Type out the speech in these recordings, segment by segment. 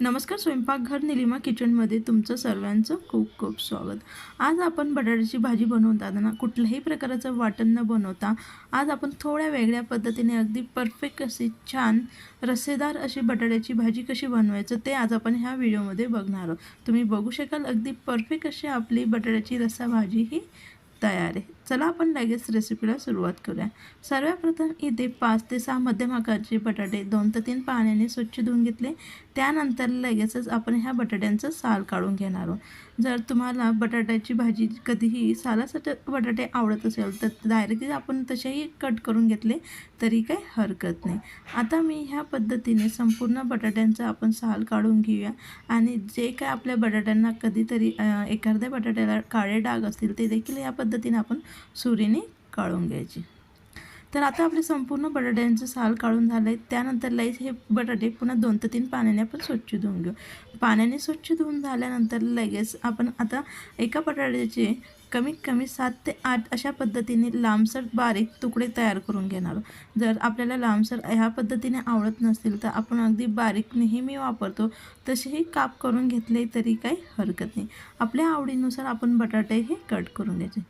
नमस्कार स्वयंपाकघर निलिमा किचनमध्ये तुमचं सर्वांचं खूप खूप स्वागत. आज आपण बटाट्याची भाजी बनवताना कुठल्याही प्रकाराचं वाटण न बनवता आज आपण थोड्या वेगळ्या पद्धतीने अगदी परफेक्ट अशी छान रस्सेदार अशी बटाट्याची भाजी कशी बनवायचं ते आज आपण ह्या व्हिडिओमध्ये बघणार आहोत. तुम्ही बघू शकाल अगदी परफेक्ट अशी आपली बटाट्याची रस्सा भाजी ही तयार आहे. चला आपण लगेच रेसिपीला सुरुवात करूया. सर्वप्रथम इथे पाच ते सहा मध्यम आकारचे बटाटे दोन ते तीन पाण्याने स्वच्छ धुवून घेतले. त्यानंतर लगेचच आपण ह्या बटाट्यांचं साल काढून घेणार आहोत. जर तुम्हाला बटाट्याची भाजी कधीही सालासाठी बटाटे आवडत असेल तर डायरेक्टली आपण तसेही कट करून घेतले तरी काही हरकत नाही. आता मी ह्या पद्धतीने संपूर्ण बटाट्यांचा आपण साल काढून घेऊया. आणि जे काय आपल्या बटाट्यांना कधीतरी एखाद्या बटाट्याला काळे डाग असतील ते देखील या पद्धतीने आपण सुरीने काढून घ्यायची. तर आता आपले संपूर्ण बटाट्यांचं साल काढून झालं आहे त्यानंतर लगेच हे बटाटे पुन्हा दोन ते तीन पाण्याने आपण स्वच्छ धुवून घेऊ. पाण्याने स्वच्छ धुवून झाल्यानंतर लगेच आपण आता एका बटाट्याचे कमीत कमी सात ते आठ अशा पद्धतीने लांबसर बारीक तुकडे तयार करून घेणार. जर आपल्याला लांबसर ह्या पद्धतीने आवडत नसतील तर आपण अगदी बारीक नेहमी वापरतो. तसेही काप करून घेतले तरी काही हरकत नाही. आपल्या आवडीनुसार आपण बटाटे हे कट करून घ्यायचे.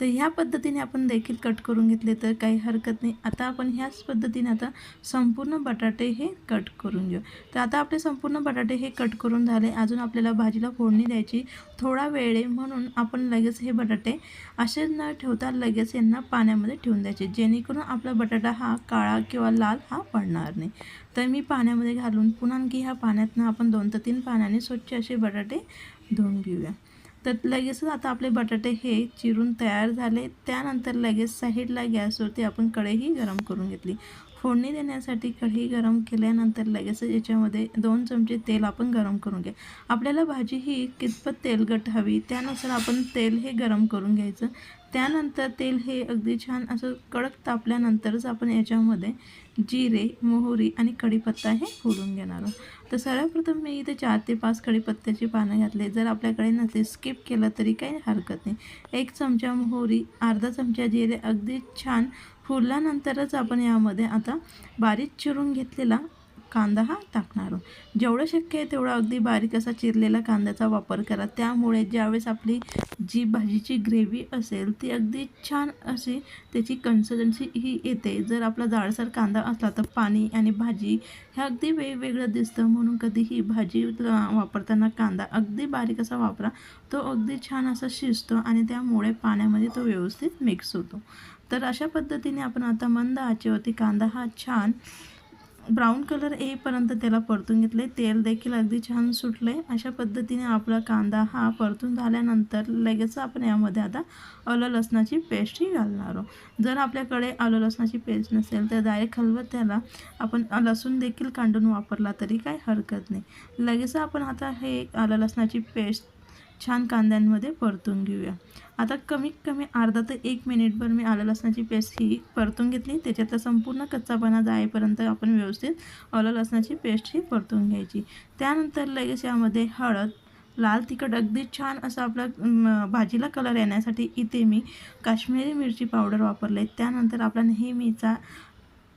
तर ह्या पद्धतीने आपण देखील कट करून घेतले तर काही हरकत नाही. आता आपण ह्याच पद्धतीने आता संपूर्ण बटाटे हे कट करून घेऊ. तर आता आपले संपूर्ण बटाटे हे कट करून झाले. अजून आपल्याला भाजीला फोडणी द्यायची. थोडा वेळ आहे म्हणून आपण लगेच हे बटाटे असे न ठेवता लगेच यांना पाण्यामध्ये ठेवून द्यायचे. जेणेकरून आपला बटाटा हा काळा किंवा लाल हा पडणार नाही. तर मी पाण्यामध्ये घालून पुन्हा आणखी ह्या पाण्यातनं आपण दोन ते तीन पाण्याने स्वच्छ असे बटाटे धुवून घेऊया. तर लगेचच आता आपले बटाटे हे चिरून तयार झाले. त्यानंतर लगेच साईडला गॅसवरती आपण कढईही गरम करून घेतली. फोडणी देण्यासाठी कढई गरम केल्यानंतर लगेचच याच्यामध्ये दोन चमचे तेल आपण गरम करून घ्या. आपल्याला भाजी ही कितपत तेलगट हवी त्यानुसार आपण तेल हे गरम करून घ्यायचं. त्यानंतर तेल हे अगदी छान असं कडक तापल्यानंतरच आपण याच्यामध्ये जिरे मोहरी आणि कढीपत्ता हे फोडून घेणार आहोत. तर सर्वप्रथम मी इथे चार ते पाच कढीपत्त्याची पानं घातले. जर आपल्याकडे नसेल स्किप केलं तरी काही हरकत नाही. एक चमचा मोहरी अर्धा चमचा जिरे अगदी छान फुलल्यानंतरच आपण यामध्ये आता बारीक चिरून घेतलेला कांदा हा टाकणार आहोत. जेवढं शक्य आहे तेवढं अगदी बारीक असा चिरलेला कांद्याचा वापर करा. त्यामुळे ज्यावेळेस आपली जी भाजीची ग्रेव्ही असेल ती अगदी छान अशी त्याची कन्सिस्टन्सी ही येते. जर आपला जाडसर कांदा असला तर पाणी आणि भाजी हे अगदी वेगवेगळं दिसतं. म्हणून कधीही भाजी वापरताना कांदा अगदी बारीक असा वापरा. तो अगदी छान असा शिजतो आणि त्यामुळे पाण्यामध्ये तो व्यवस्थित मिक्स होतो. तर अशा पद्धतीने आपण आता मंद आचेवरती कांदा हा छान ब्राऊन कलर येईपर्यंत त्याला परतून घेतले. तेल देखील अगदी छान सुटले. अशा पद्धतीने आपला कांदा हा परतून झाल्यानंतर लगेच आपण यामध्ये आता आलं लसणाची पेस्टही घालणार आहोत. जर आपल्याकडे आलं लसणाची पेस्ट नसेल तर डायरेक्ट हलवत त्याला आपण लसूण देखील कांडून वापरला तरी काही हरकत नाही. लगेच आपण आता हे आलं लसणाची पेस्ट छान कांद्यांमध्ये परतून घेऊया. आता कमीत कमी अर्धा ते एक मिनिटभर मी आलं लसणाची पेस्ट ही परतून घेतली. त्याच्यातला संपूर्ण कच्चापणा जाईपर्यंत आपण व्यवस्थित आलं लसणाची पेस्ट ही परतून घ्यायची. त्यानंतर लगेच यामध्ये हळद लाल तिखट अगदी छान असं आपला भाजीला कलर येण्यासाठी इथे मी काश्मीरी मिरची पावडर वापरले त्यानंतर आपला नेहमीचा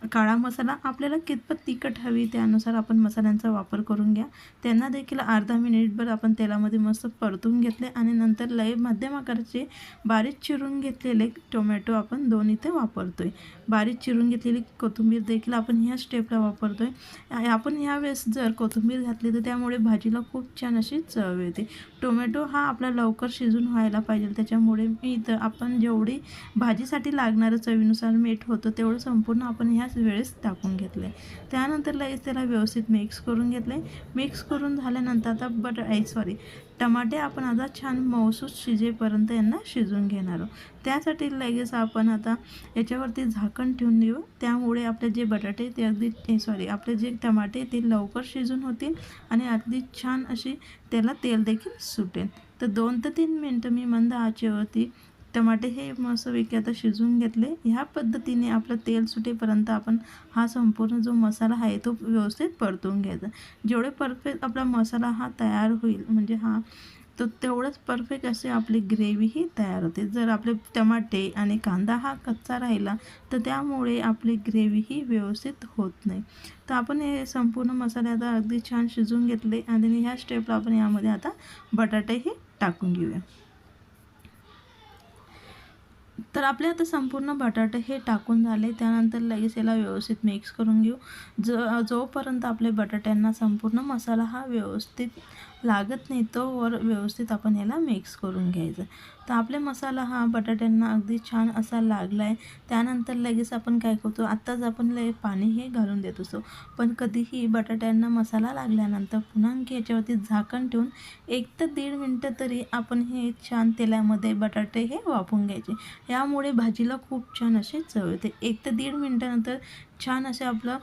काळा मसाला आपल्याला कितपत तिखट हवी त्यानुसार आपण मसाल्यांचा वापर करून घ्या. त्यांना देखील अर्धा मिनिटभर आपण तेलामध्ये मस्त परतून घेतले आणि नंतर लय मध्यम आकाराचे बारीक चिरून घेतलेले टोमॅटो आपण दोन इथे वापरतो आहे बारीक चिरून घेतलेली कोथिंबीर देखील आपण ह्या स्टेपला वापरतो आहे आपण ह्यावेळेस जर कोथिंबीर घातली तर त्यामुळे भाजीला खूप छान अशी चव येते. टोमॅटो हा आपला लवकर शिजून व्हायला पाहिजे त्याच्यामुळे मी इथं आपण जेवढी भाजीसाठी लागणारं चवीनुसार मीठ होतं तेवढं संपूर्ण आपण ह्या ह्याच वेळेस टाकून घेतलं आहे त्यानंतर लगेच त्याला व्यवस्थित मिक्स करून घेतलं आहे मिक्स करून झाल्यानंतर आता बट आई सॉरी टमाटे आपण आता छान मौसूस शिजेपर्यंत यांना शिजून घेणार आहोत. त्यासाठी लगेच आपण आता याच्यावरती झाकण ठेवून देऊ. त्यामुळे आपले जे बटाटे ते अगदी सॉरी आपले जे टमाटे ते लवकर शिजून होतील आणि अगदी छान अशी त्याला तेल देखील सुटेल. तर दोन ते तीन मिनटं मी मंद आचेवरती टमाटे हे मस्तपैकी आता शिजवून घेतले. ह्या पद्धतीने आपलं तेल सुटेपर्यंत आपण हा संपूर्ण जो मसाला आहे तो व्यवस्थित परतून घ्यायचा. जेवढे परफेक्ट आपला मसाला हा तयार होईल म्हणजे हा तर तेवढंच परफेक्ट असे आपली ग्रेव्हीही तयार होते. जर आपले टमाटे आणि कांदा हा कच्चा राहिला तर त्यामुळे आपली ग्रेव्हीही व्यवस्थित होत नाही. तर आपण हे संपूर्ण मसाले आता अगदी छान शिजवून घेतले आणि ह्या स्टेपला आपण यामध्ये आता बटाटेही टाकून घेऊया. तर आपले आता संपूर्ण बटाटे हे टाकून झाले. त्यानंतर लगेच याला व्यवस्थित मिक्स करून घेऊ. ज जोपर्यंत आपले बटाट्यांना संपूर्ण मसाला हा व्यवस्थित लागत नाही तोवर व्यवस्थित आपण याला मिक्स करून घ्यायचं. तर आपले मसाला हा बटाट्यांना अगदी छान असा लागला आहे त्यानंतर लगेच आपण काय करतो आत्ताच आपण लय पाणी हे घालून देत असतो पण कधीही बटाट्यांना मसाला लागल्यानंतर पुन्हा आणखी याच्यावरती झाकण ठेवून एक तर दीड मिनटं तरी आपण हे छान तेलामध्ये बटाटे हे वाफून घ्यायचे. यामुळे भाजीला खूप छान असे चव येते. एक तर दीड मिनटानंतर छान असे आपलं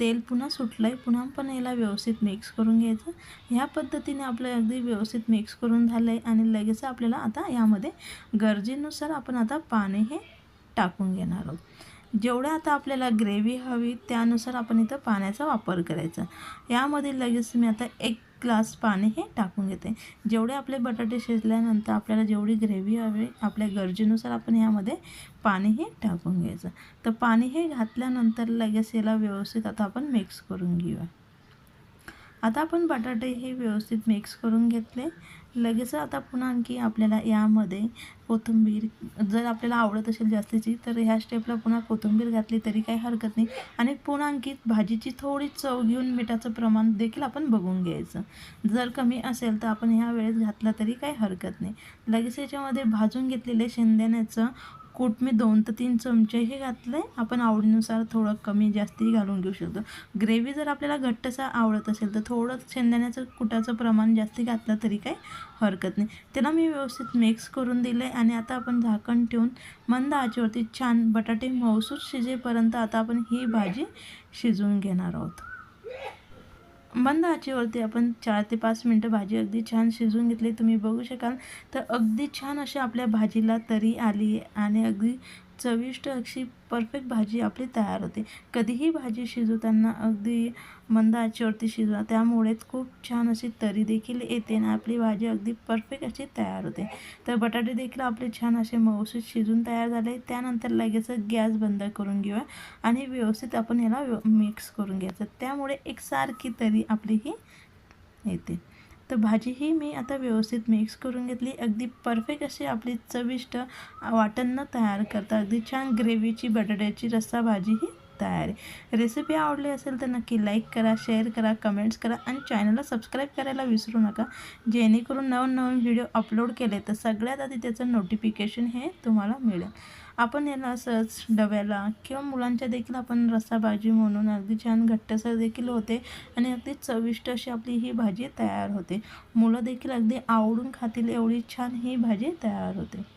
तेल पुन्हा सुटलं आहे पुन्हा पण याला व्यवस्थित मिक्स करून घ्यायचं. ह्या पद्धतीने आपलं अगदी व्यवस्थित मिक्स करून झालं आहे आणि लगेच आपल्याला आता यामध्ये गरजेनुसार आपण आता पाणी हे टाकून घेणार आहोत. जेवढं आता आपल्याला ग्रेव्ही हवी त्यानुसार आपण इथं पाण्याचा वापर करायचा. यामध्ये लगेच मी आता एक ग्लास पाणी हे टाकून घेते जेवढे आपले बटाटे शिजल्यानंतर आपल्याला जेवढी ग्रेव्ही हवी आपल्या गरजेनुसार आपण यामध्ये पाणी हे टाकून घ्यायचं. तर पाणी हे घातल्यानंतर लगेच याला व्यवस्थित आता आपण मिक्स करून घेऊया. आता आपण बटाटे हे व्यवस्थित मिक्स करून घेतले. लगेच आता पुन्हा आणखी आपल्याला यामध्ये कोथिंबीर जर आपल्याला आवडत असेल जास्तीची तर ह्या स्टेपला पुन्हा कोथिंबीर घातली तरी काही हरकत नाही. आणि पुन्हा आणखी भाजीची थोडी चव घेऊन मिठाचं प्रमाण देखील आपण बघून घ्यायचं. जर कमी असेल तर आपण ह्या वेळेस घातलं तरी काही हरकत नाही. लगेच याच्यामध्ये भाजून घेतलेले शेंगदाण्याचं कूट मी दोन ते तीन चमचे हे घातले आपण आवडीनुसार थोडं कमी जास्ती घालून घेऊ शकतो. ग्रेव्ही जर आपल्याला घट्टसा आवडत असेल तर थोडं शेंगदाण्याचं कुटाचं प्रमाण जास्ती घातलं तरी काही हरकत नाही. त्याला मी व्यवस्थित मिक्स करून दिलं आहे आणि आता आपण झाकण ठेवून मंद आचेवरती छान बटाटे मौसूद शिजेपर्यंत आता आपण ही भाजी शिजवून घेणार आहोत. मंद आचेवरती. आपण चार ते पाच मिनटं भाजी अगदी छान शिजवून घेतली तुम्ही बघू शकाल. तर अगदी छान अशी आपल्या भाजीला तरी आली आणि अगदी चविष्ट अशी परफेक्ट भाजी आपली तयार होते. कधीही भाजी शिजवताना अगदी मंद आचेवरती शिजवा. त्यामुळेच खूप छान अशी तरी देखील येते आणि आपली भाजी अगदी परफेक्ट अशी तयार होते. तर बटाटे देखील आपले छान असे मऊसूत शिजून तयार झाले. त्यानंतर लगेच गॅस बंद करून घेऊया आणि व्यवस्थित आपण ह्याला मिक्स करून घ्यायचं. त्यामुळे एकसारखी तरी आपली ही येते. तर भाजी ही मी आता व्यवस्थित मिक्स करून घेतली. अगदी परफेक्ट अशी आपली चविष्ट वाटण तयार करता अगदी छान ग्रेव्हीची बटाट्याची रस्सा भाजी ही तयार. आहे रेसिपी आवडली असेल तर नक्की लाईक करा शेअर करा कमेंट्स करा आणि चॅनलला सबस्क्राईब करायला विसरू नका. जेणेकरून नवीन व्हिडिओ अपलोड केले तर सगळ्यात आधी त्याचं नोटिफिकेशन हे तुम्हाला मिळेल. आपण याला असंच डब्याला किंवा मुलांच्या देखील आपण रस्सा भाजी म्हणून अगदी छान घट्टसर देखील होते आणि अगदी चविष्ट अशी आपली ही भाजी तयार होते. मुलं देखील अगदी आवडून खातील एवढी छान ही भाजी तयार होते.